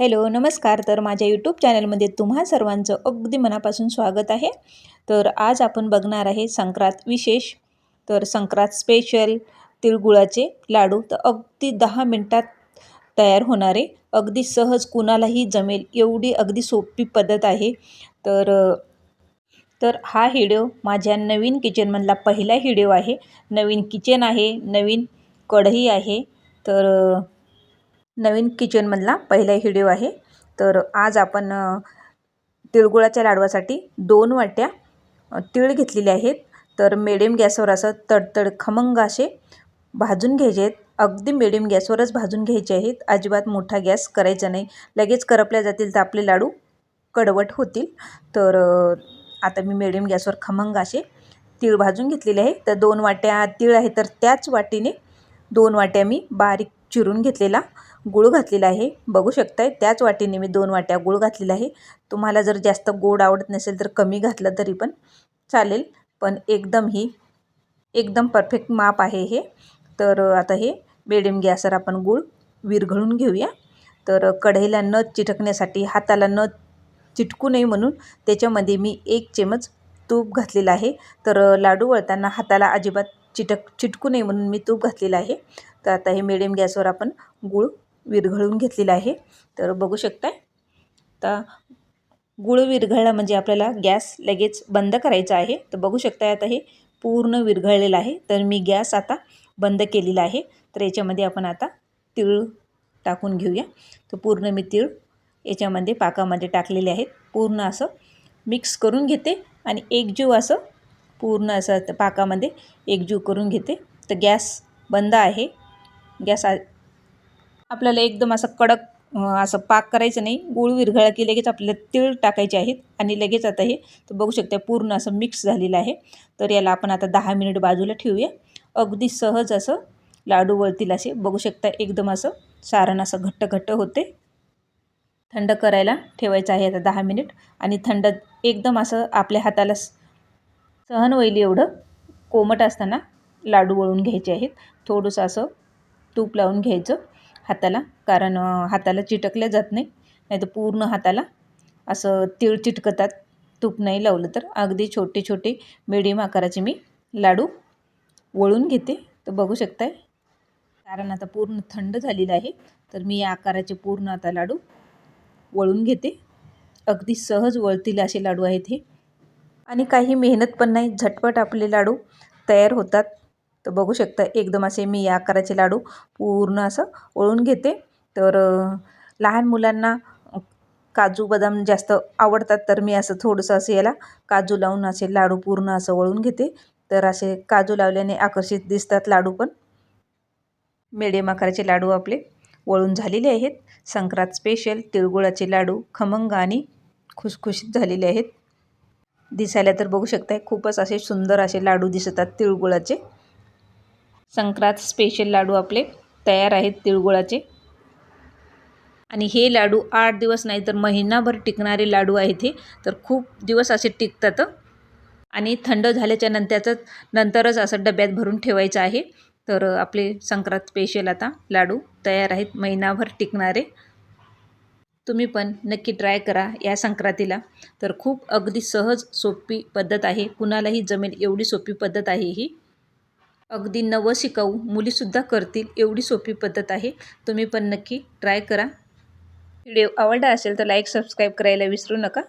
Hello नमस्कार. तर माझ्या यूट्यूब चॅनलमध्ये तुम्हा सर्वांचं अगदी मनापासून स्वागत आहे. तर आज आपण बघणार आहे संक्रांत विशेष. तर संक्रांत स्पेशल तिळगुळाचे लाडू तर अगदी दहा मिनटात तयार होणारे अगदी सहज कुणालाही जमेल एवढी अगदी सोपी पद्धत आहे. तर तर हा व्हिडिओ माझ्या नवीन किचनमधला पहिला व्हिडिओ आहे. नवीन किचन आहे नवीन कढई आहे. तर नवीन किचनमधला पहिला व्हिडिओ आहे. तर आज आपण तिळगुळाच्या लाडवासाठी दोन वाट्या तिळ तीळ घेतलेले आहेत. तर मिडियम गॅसवर असं तडतड खमंग असे भाजून घ्यायचे आहेत. अगदी मिडियम गॅसवरच भाजून घ्यायचे आहेत. अजिबात मोठा गॅस करायचा नाही. लगेच करपल्या जातील तर आपले लाडू कडवट होतील. तर आता मी मिडियम गॅसवर खमंग असे तीळ भाजून घेतलेले आहे. तर दोन वाट्या तीळ आहे तर त्याच वाटीने दोन वाट्या मी बारीक चिरून घेतलेला गूळ घातलेला आहे. बघू शकताय त्याच वाटीने मी दोन वाट्या गूळ घातलेला आहे. तुम्हाला जर जास्त गोड आवडत नसेल तर कमी घातलं तरी पण चालेल. पण एकदम ही एकदम परफेक्ट माप आहे हे. तर आता हे मिडियम गॅसवर आपण गूळ विरघळून घेऊया. तर कढईला न चिटकण्यासाठी हाताला न चिटकू नये म्हणून त्याच्यामध्ये मी एक चमच तूप घातलेलं आहे. तर लाडू वळताना हाताला अजिबात चिटक चिटकू नये म्हणून मी तूप घातलेलं आहे. तर आता हे मिडियम गॅसवर आपण गूळ विरघळून घेतलेला आहे. तर बघू शकताय. आता गूळ विरघळला म्हणजे आपल्याला गॅस लगेच बंद करायचा आहे. तर बघू शकताय आता हे पूर्ण विरघळलेलं आहे. तर मी गॅस आता बंद केलेला आहे. तर याच्यामध्ये आपण आता तीळ टाकून घेऊया. तर पूर्ण मी तीळ याच्यामध्ये पाकामध्ये टाकलेले आहेत. पूर्ण असं मिक्स करून घेते. आणि एकजीव असं पूर्ण असं पाकामध्ये एकजीव करून घेते. तर गॅस बंद आहे. गॅस आ- आपल्याला एकदम असं कडक असं पाक करायचं नाही. गुळ विरघळा की लगेच आपल्याला तीळ टाकायचे आहेत आणि लगेच आता हे तर बघू शकता पूर्ण असं मिक्स झालेलं आहे. तर याला आपण आता दहा मिनिट बाजूला ठेवूया. अगदी सहज असं लाडू वळतील असे. बघू शकता एकदम असं सारण असं घट्ट घट्ट होते. थंड करायला ठेवायचं आहे आता दहा मिनिट. आणि थंड एकदम असं आपल्या हाताला सहन होईल एवढं. कोमट असताना लाडू वळून घ्यायचे आहेत. थोडंसं असं तूप लावून घ्यायचं हाताला कारण हाताला चिटकल्या जात नाही. नाही तर पूर्ण हाताला असं तीळ चिटकतात. तूप नाही लावलं तर अगदी छोटे छोटे मिडियम आकाराचे मी लाडू वळून घेते. तर बघू शकताय. कारण आता पूर्ण थंड झालेलं आहे. तर मी या आकाराचे पूर्ण आता लाडू वळून घेते. अगदी सहज वळतील असे लाडू आहेत हे. आणि काही मेहनत पण नाही. झटपट आपले लाडू तयार होतात. तर बघू शकता एकदम असे मी या आकाराचे लाडू पूर्ण असं वळून घेते. तर लहान मुलांना काजू बदाम जास्त आवडतात तर मी असं थोडंसं असं याला काजू लावून असे लाडू पूर्ण असं वळून घेते. तर असे काजू लावल्याने आकर्षित दिसतात लाडू पण. मिडियम आकाराचे लाडू आपले वळून झालेले आहेत. संक्रांत स्पेशल तिळगुळाचे लाडू खमंग आणि खुसखुशीत झालेले आहेत. दिसायला तर बघू शकताय. खूपच असे सुंदर असे लाडू दिसतात तिळगुळाचे. संक्रांत स्पेशल लाडू आपले तयार आहेत तिळगुळाचे. आणि हे लाडू आठ दिवस नाही तर महिनाभर टिकणारे लाडू आहेत हे. तर खूप दिवस असे टिकतात. आणि थंड झाल्याच्या नंतरच नंतरच असं डब्यात भरून ठेवायचं आहे. तर आपले संक्रांत स्पेशल आता लाडू तयार आहेत महिनाभर टिकणारे. तुम्ही पण नक्की ट्राय करा या संक्रांतीला. तर खूप अगदी सहज सोपी पद्धत आहे. कुणालाही जमेल एवढी सोपी पद्धत आहे ही. अगदी नवं शिकाऊ मुलीसुद्धा करतील एवढी सोपी पद्धत आहे. तुम्ही पण नक्की ट्राय करा. व्हिडिओ आवडला असेल तर लाईक सबस्क्राईब करायला विसरू नका.